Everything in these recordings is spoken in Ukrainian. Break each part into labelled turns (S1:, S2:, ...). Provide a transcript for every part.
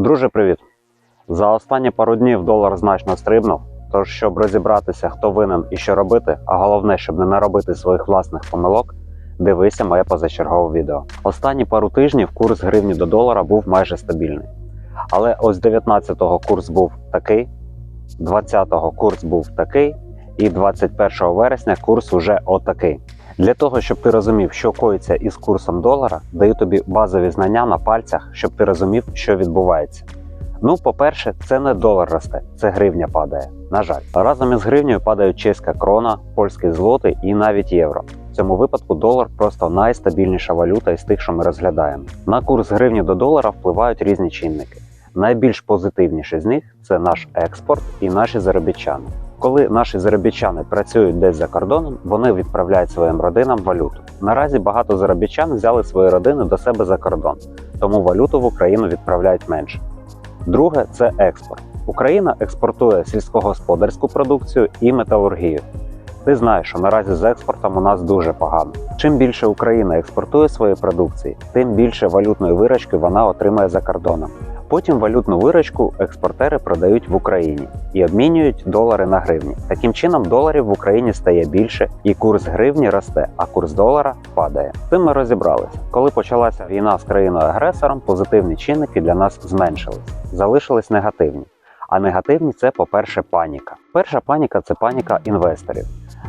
S1: Друже, привіт! За останні пару днів долар значно стрибнув. Тож, щоб розібратися, хто винен і що робити, а головне, щоб не наробити своїх власних помилок, дивися моє позачергове відео. Останні пару тижнів курс гривні до долара був майже стабільний. Але ось 19-го курс був такий, 20-го курс був такий, і 21 вересня курс уже отакий. Для того, щоб ти розумів, що коїться із курсом долара, даю тобі базові знання на пальцях, щоб ти розумів, що відбувається. Ну, по-перше, це не долар росте, це гривня падає. На жаль, разом із гривнею падають чеська крона, польський злотий і навіть євро. В цьому випадку долар просто найстабільніша валюта із тих, що ми розглядаємо. На курс гривні до долара впливають різні чинники. Найбільш позитивніший з них це наш експорт і наші заробітчани. Коли наші заробітчани працюють десь за кордоном, вони відправляють своїм родинам валюту. Наразі багато заробітчан взяли свої родини до себе за кордон, тому валюту в Україну відправляють менше. Друге це експорт. Україна експортує сільськогосподарську продукцію і металургію. Ти знаєш, що наразі з експортом у нас дуже погано. Чим більше Україна експортує свої продукції, тим більше валютної виручки вона отримає за кордоном. Потім валютну виручку експортери продають в Україні і обмінюють долари на гривні. Таким чином, доларів в Україні стає більше, і курс гривні росте, а курс долара падає. З Цим ми розібралися. Коли почалася війна з країною-агресором, позитивні чинники для нас зменшились, залишились негативні. А негативні це, по-перше, паніка. Перша паніка це паніка інвесторів.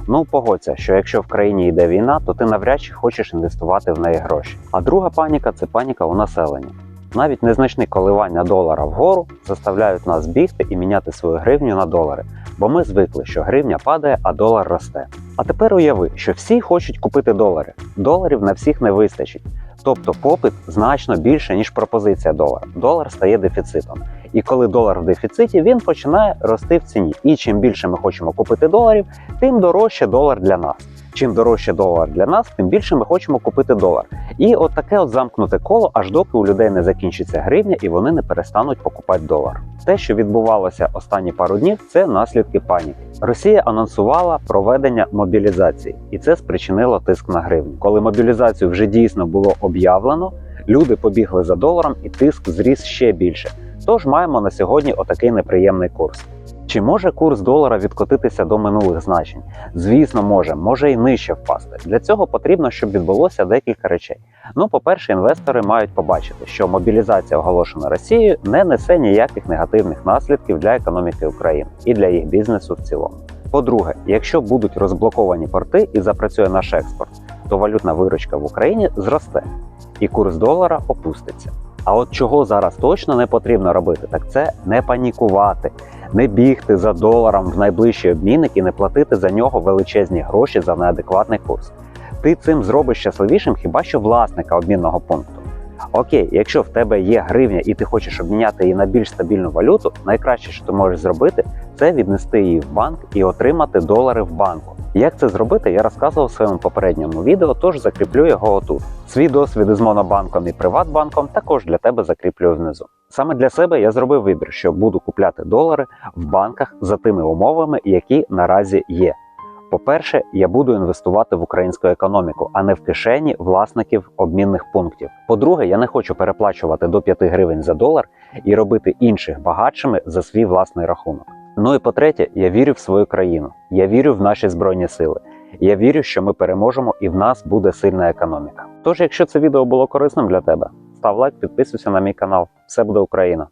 S1: Ну, погодься, що якщо в країні йде війна, то ти навряд чи хочеш інвестувати в неї гроші. А друга паніка це паніка у населення. Навіть незначні коливання долара вгору заставляють нас бігти і міняти свою гривню на долари, бо ми звикли, що гривня падає, а долар росте. А тепер уяви, що всі хочуть купити долари. Доларів на всіх не вистачить. Тобто попит значно більше, ніж пропозиція долара. Долар стає дефіцитом. І коли долар в дефіциті, він починає рости в ціні. І чим більше ми хочемо купити доларів, тим дорожче долар для нас. Чим дорожче долар для нас, тим більше ми хочемо купити долар. І от таке от замкнуте коло, аж доки у людей не закінчиться гривня і вони не перестануть покупати долар. Те, що відбувалося останні пару днів, це наслідки паніки. Росія анонсувала проведення мобілізації, і це спричинило тиск на гривню. Коли мобілізацію вже дійсно було об'явлено, люди побігли за доларом, і тиск зріс ще більше. Тож маємо на сьогодні отакий неприємний курс. Чи може курс долара відкотитися до минулих значень? Звісно, може, може і нижче впасти. Для цього потрібно, щоб відбулося декілька речей. Ну, по-перше, інвестори мають побачити, що мобілізація, оголошена Росією, не несе ніяких негативних наслідків для економіки України і для їх бізнесу в цілому. По-друге, якщо будуть розблоковані порти і запрацює наш експорт, то валютна виручка в Україні зросте, і курс долара опуститься. А от чого зараз точно не потрібно робити, так це не панікувати, не бігти за доларом в найближчий обмінник і не платити за нього величезні гроші за неадекватний курс. Ти цим зробиш щасливішим хіба що власника обмінного пункту. Окей, якщо в тебе є гривня і ти хочеш обміняти її на більш стабільну валюту, найкраще, що ти можеш зробити, це віднести її в банк і отримати долари в банку. Як це зробити, я розказував в своєму попередньому відео, тож закріплю його отут. Свій досвід із Монобанком і Приватбанком також для тебе закріплюю внизу. Саме для себе я зробив вибір, що буду купляти долари в банках за тими умовами, які наразі є. По-перше, я буду інвестувати в українську економіку, а не в кишені власників обмінних пунктів. По-друге, я не хочу переплачувати до 5 гривень за долар і робити інших багатшими за свій власний рахунок. Ну і по-третє, я вірю в свою країну. Я вірю в наші збройні сили. Я вірю, що ми переможемо і в нас буде сильна економіка. Тож, якщо це відео було корисним для тебе, став лайк, підписуйся на мій канал. Все буде Україна!